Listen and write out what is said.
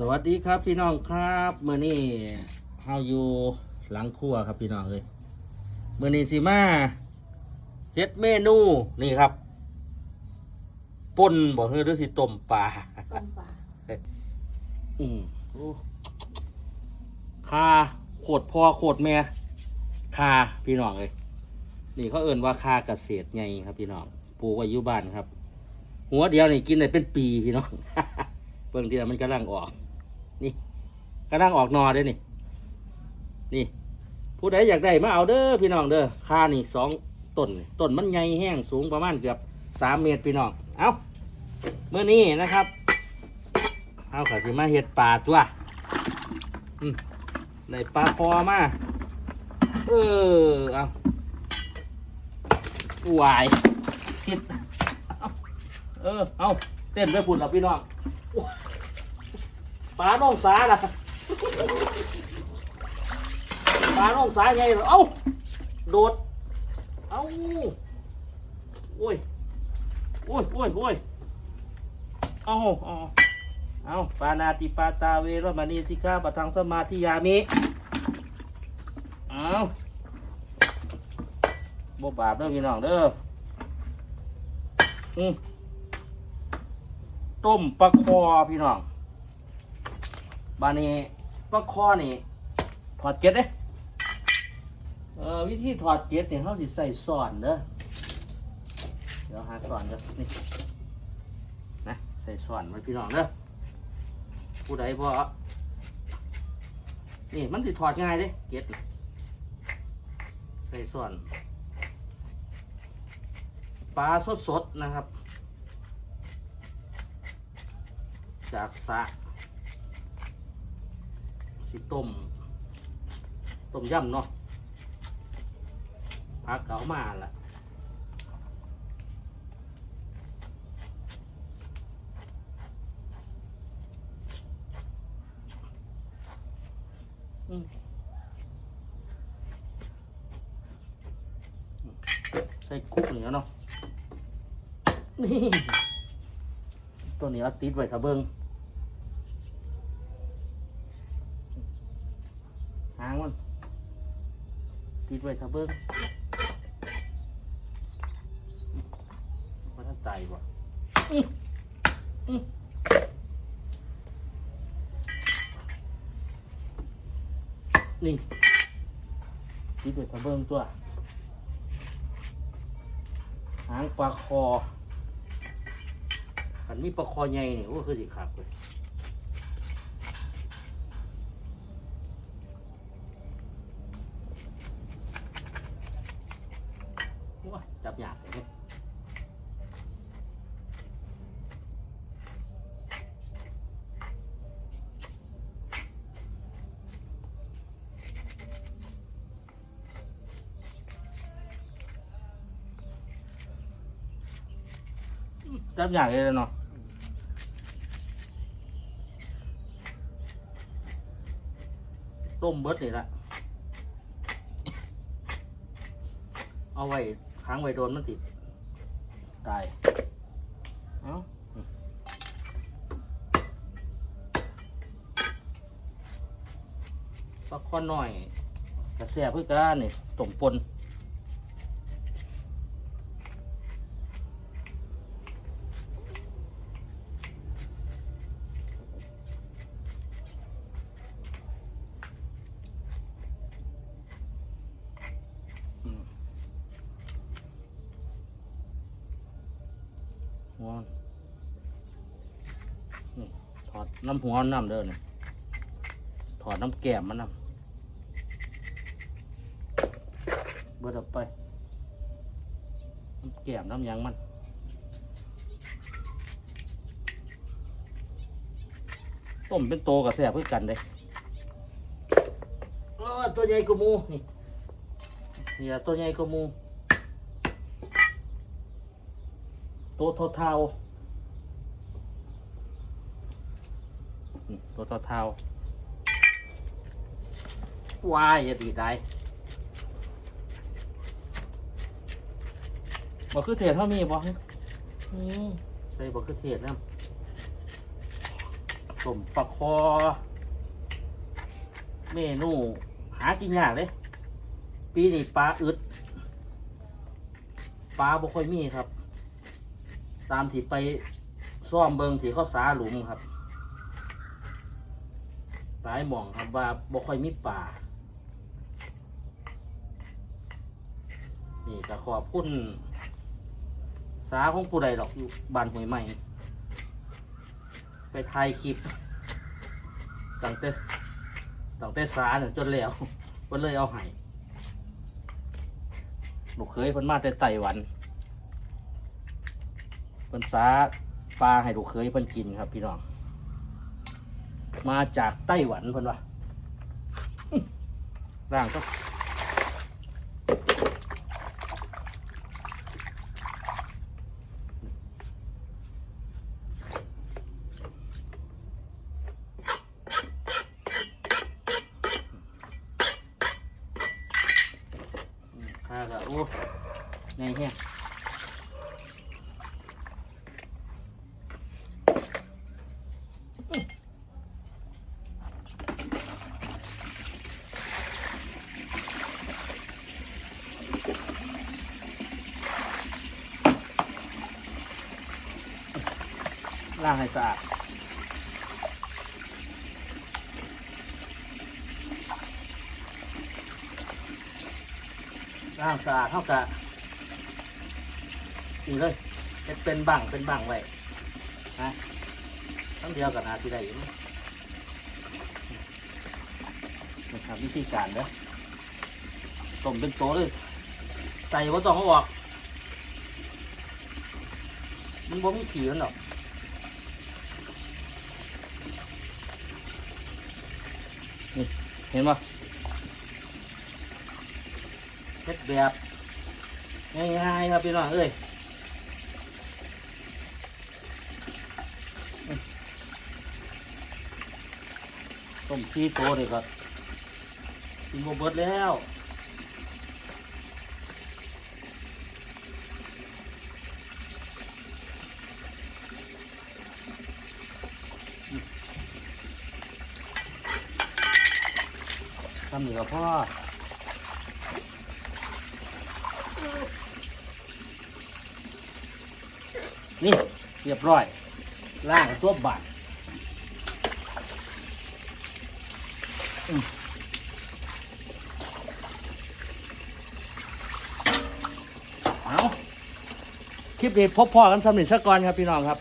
สวัสดีครับพี่น้องครับเมื่อนี้เฮาอยู่หลังครัวครับพี่น้องเลยเมื่อนี้สิมาเฮ็ดเมนูนี่ครับป่นบ่เฮือหรือสิต้มปลาต้มปลาอืมโอ้คาโคตรพ่อโคตรแม่คาพี่น้องเลยนี่เขาเอิ่นว่าคาเกษตรไงครับพี่น้องปลูกไว้อยู่บ้านครับ หัวเดียวนี่กินได้เป็นปีพี่น้องเบิ่งทีละมันกำลังออก นี่กำลังออกนอเด้นี่ นี่ ผู้ใดอยากได้มาเอาเด้อพี่น้องเด้อค่านี่สองต้นต้นมันใหญ่แห้งสูงประมาณเกือบสามเมตรพี่น้อง เอาเมื่อนี้นะครับ เอาขาสิมาเห็ดปลาตัวอืมได้ปลาคอมา เออ เอาวายสิดเออ เอาเต้นไปพุ่นแล้วพี่น้องอ ปลาน้องสาล่ะปลาน้องสาไงเหรอเอ้าโดด เอ้าโอ้ยโอ้ยโอ้ยโอ้ยเอาเอาเอาปานาติปาตาเวรมณีสิกขาปะทังสมาธิยามิเอาบ่บาปเด้อพี่น้องเด้ออืมต้มปลาคอพี่น้อง บานี้ปลาคอนี่ถอดเกล็ดเด้เออวิธีถอดเกล็ดเนี่ยเขาสิใส่ซ่อนเด้อเดี๋ยวหาซ่อนกันนี่นะใส่ซ่อนไว้พี่น้องเด้อผู้ใดพอนี่มันติถอดง่ายเด้เก็ดใส่ส่วนปลาสดๆนะครับ จากสระ สิต้มต้มยำเนาะพักเก่ามาละใส่คุกเหนียวเนาะนี่ตัวนี้เอาติดไว้ถ้าเบิงหางมัน ติดไว้ถ้าเบิงว่าท่านตายบ่นี่ติดไว้ถ้าเบิงตัว หางปลาคออันนี้ปลาคอใหญ่เนี่ยโอ้คือสิขาดเลยโอ้ยจับยากเลยเนี่ยจับยากเลยเนาะต้มเบิดนี่ละเอาไว้ ค้างไว้โดนมันติดตายเอาปลาคอหน่อยกระเสียเพื่อกันนี่ต้มปน หัวนี่ถอดน้ำหัวน้ำเด้อนี่ถอดน้ำแก้มมันน้ำเบิดออกไปน้ำแก้มน้ำยังมันต้มเป็นโตกับแสบเพื่อกันเลยเออตัวใหญ่กว่ามูนี่นี่ละตัวใหญ่กว่ามู ตัวเท่าๆนี่ตัวเท่าๆว้ายอย่าดีได้บ่คือเทศเท่ามีบ่นี่ใส่บ่คือเทศนะต้มปลาคอ เมนูหากินยากเลยปีนี้ปลาอึดปลาบ่ค่อยมีครับ ตามที่ไปซ่อมเบิงที่เขาสาหลุมครับหลายหม่องครับว่าบ่ค่อยมีป่า นี่ก็ขอบคุณสาของผู้ใดดอกอยู่บ้านหวยใหม่ ไปถ่ายคลิปตั้งแต่ตั้งแต่สาเนี่ยจนแล้วเพิ่นเลยเอาให้ลูกเคยเพิ่นมาแต่ไต้หวัน พิ่นสาปลาให้ลูกเคยเพิ่นกินครับ พี่น้อง มาจากไต้หวันเพิ่นว่าร่างก็ข้าก็โอ้ไงเฮีย ล้างให้สะอาดล้างสะอาดเท่ากับนี่เลยเฮ็ดเป็นบังเป็นบังไว้นะทั้งเดียวกับนาที่ได้อยู่นะครับวิธีการเด้อต้มเป็นโตเลยใส่ว่าต้องออก มันบ่มีขีมันหรอก นี่เห็นปะเฮ็ดแบบง่ายๆครับพี่น้องเอ้ยต้มขี้โตเลยครับกินโมเบิร์ดแล้ว ทำเหนือพ่อนี่เรียบร้อยล่างตัวบาทอืมเอาคลิปนี้พบพ่อกันสำเร็จสักก่อนครับพี่น้องครับ